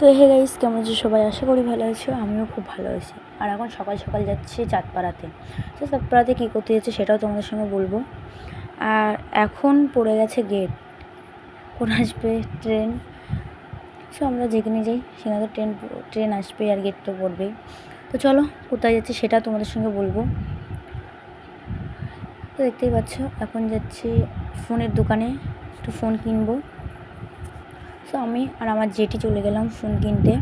তো hey guys, কেমন আছো সবাই? আশা করি ভালো আছো, আমিও খুব ভালো আছি। আর এখন সকাল সকাল যাচ্ছি চাঁদপাড়াতে। তো চাঁদপাড়াতে কী করতে যাচ্ছে সেটাও তোমাদের সঙ্গে বলব। আর এখন পড়ে গেছে গেট কোন আসবে ট্রেন সো আমরা যেখানে যাই, সেখানে তো ট্রেন ট্রেন আসবে আর গেট তো পড়বেই। তো চলো, কোথায় যাচ্ছি সেটা তোমাদের সঙ্গে বলব। তো দেখতেই পাচ্ছ, এখন যাচ্ছি ফোনের দোকানে, একটু ফোন কিনবো। সো আমি আর আমার জেঠি চলে গেলাম ফোন কিনতে।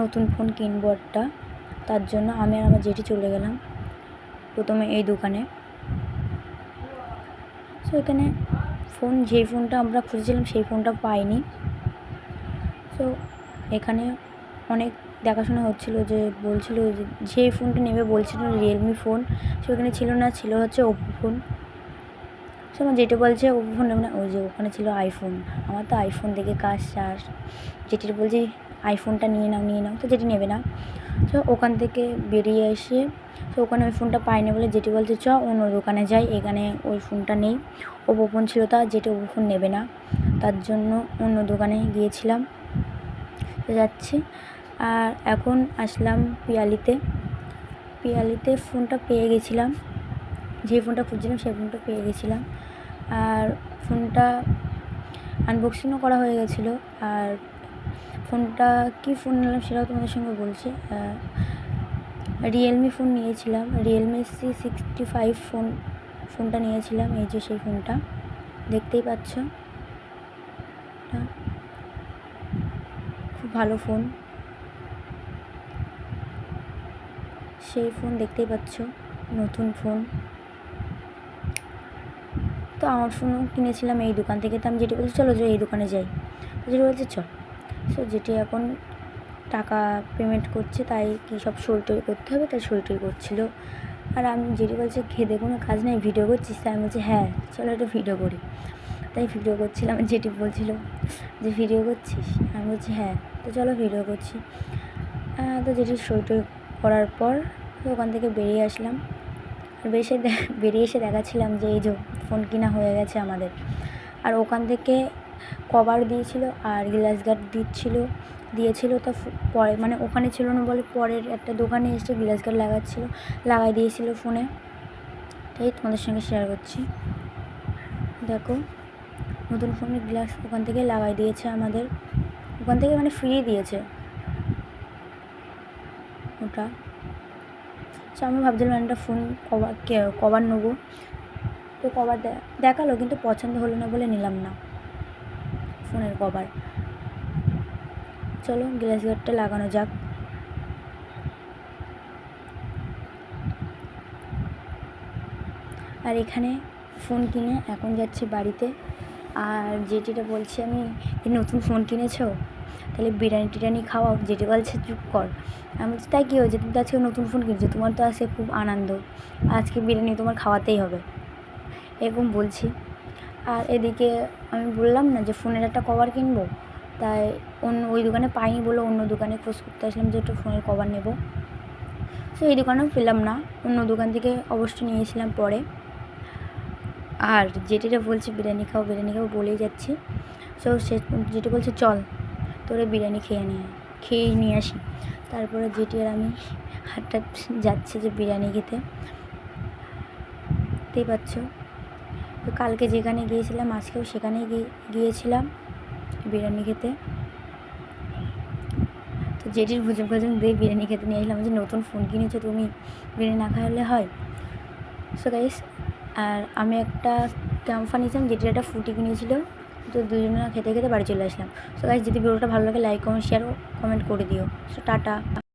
নতুন ফোন কিনবো একটা। তার জন্য আমি আর আমার জেঠি চলে গেলাম প্রথমে এই দোকানে। সো এখানে ফোন যেই ফোনটা আমরা খুঁজেছিলাম সেই ফোনটা পাইনি। সো এখানে অনেক দেখাশোনা হচ্ছিল যে বলছিল যে ফোনটা নেবে বলছিল রিয়েলমি ফোন সেখানে ছিল না, ছিল হচ্ছে ওপো ফোন আমার যেটা বলছে ওপো ফোন নেবে না ওই যে ওখানে ছিল আইফোন আমার তো আইফোন দেখে কাজ চাষ যেটির বলছি আইফোনটা নিয়ে নাও নিয়ে নাও, তো যেটি নেবে না। তো ওখান থেকে বেরিয়ে এসে, তো ওখানে ওই ফোনটা পাইনি বলে যেটি বলছে, চ, অন্য দোকানে যাই, এখানে ওই ফোনটা নেই। ওপো ফোন ছিল তা, যেটি ওপো ফোন নেবে না। তার জন্য অন্য দোকানে গিয়েছিলাম। তো যাচ্ছি। আর এখন আসলাম পিয়ালিতে। পিয়ালিতে ফোনটা পেয়ে গেছিলাম। যে ফোনটা খুঁজছিলাম, সেই ফোনটা পেয়ে গেছিলাম। আর ফোনটা আনবক্সিংও করা হয়ে গেছিল। আর ফোনটা কী ফোন নিলাম সেটাও তোমাদের সঙ্গে বলছি। রিয়েলমি ফোন নিয়েছিলাম। Realme C sixty five phone ফোনটা নিয়েছিলাম, এই যে সেই ফোনটা দেখতেই পাচ্ছ। খুব ভালো ফোন সেই ফোন দেখতেই পাচ্ছ, নতুন ফোন তো আমার ফোনও কিনেছিলাম এই দোকান থেকে, তো আমি যেটি বলছি, চলো যে এই দোকানে যাই। যেটি বলছে চল সো যেটি এখন টাকা পেমেন্ট করছে, তাই কী সব সই টই করতে হবে? তাই সই টই করছিল। আর আমি যেটি বলছে খেদে কোনো কাজ নেই ভিডিও করছিস? তাই আমি বলছি হ্যাঁ চলো একটু ভিডিও করি। তাই ভিডিও করছিলাম যেটি বলছিল যে ভিডিও করছিস? আমি বলছি হ্যাঁ তো চলো ভিডিও করছি। তো যেটি সই টই করার পর ওখান থেকে বেরিয়ে আসলাম। বেশি বেরিয়ে এসে দেখাচ্ছিলাম যে এই যে ফোন কিনা হয়ে গেছে আমাদের। আর ওখান থেকে কভার দিয়েছিল আর গ্লাস গার্ড দিচ্ছিল, দিয়েছিল তা পরে মানে ওখানে ছিল না বলে পরের একটা দোকানে এসে গ্লাস গার্ড লাগাচ্ছিলো, লাগাই দিয়েছিল ফোনে। তাই তোমাদের সঙ্গে শেয়ার করছি। দেখো, নতুন ফোনের গ্লাস ওখান থেকে লাগাই দিয়েছে আমাদের। ওখান থেকে মানে ফ্রি দিয়েছে। ওটা সো আমি ভাবছিলাম একটা ফোন কভার কভার নেব। তো কভার দেখাল কিন্তু পছন্দ হলো না বলে নিলাম না ফোনের কভার চলো গ্লাস গার্ডটা লাগানো যাক। আর এখানে ফোন কিনে এখন যাচ্ছি বাড়িতে। আর যেটিটা বলছি, আমি নতুন ফোন কিনেছো? তাহলে বিরিয়ানি টিরিয়ানি খাওয়াও যেটি বলছে চুপ কর। আমি বলছি তাই কী হয়েছে তুমি তো আজকে নতুন ফোন কিনছো, তোমার তো আজকে খুব আনন্দ। আজকে বিরিয়ানি তোমার খাওয়াতেই হবে। এরকম বলছি। আর এদিকে আমি বললাম না যে ফোনের একটা কভার কিনবো? তাই অন্য ওই দোকানে পাইনি বলে অন্য দোকানে খোঁজ করতে আসলাম যে একটা ফোনের কভার নেব। সো এই দোকানেও পেলাম না, অন্য দোকান থেকে অবশ্যই নিয়েছিলাম পরে। আর যেটিটা বলছে বিরিয়ানি খাও বিরিয়ানি খাও বলেই যাচ্ছি। সো সে যেটি বলছে চল। তোরে বিরিয়ানি খেয়ে নিয়ে খেয়েই নিয়ে আসি। তারপরে যেটি আর আমি হাটটা যাচ্ছে যে বিরিয়ানি খেতে। দেখতেই পাচ্ছ? তো কালকে যেখানে গিয়েছিলাম, আজকেও সেখানে গিয়েছিলাম বিরিয়ানি খেতে। তো যেটির ভুজুম ভুজুম দিয়ে বিরিয়ানি খেতে নিয়ে আসলাম। যে নতুন ফোন কিনেছো তুমি, বিরিয়ানি না খাওয়ালে হয়। সো গাইস আর আমি একটা ক্যাম্পা নিয়েছিলাম যেটির একটা ফুটি কিনেছিল। তো দুজনে খেতে খেতে বাড়ি চলে আসলাম। সো গাইস যদি ভিডিওটা ভালো লাগে লাইক কমেন্ট শেয়ার কমেন্ট করে দিও। So tata.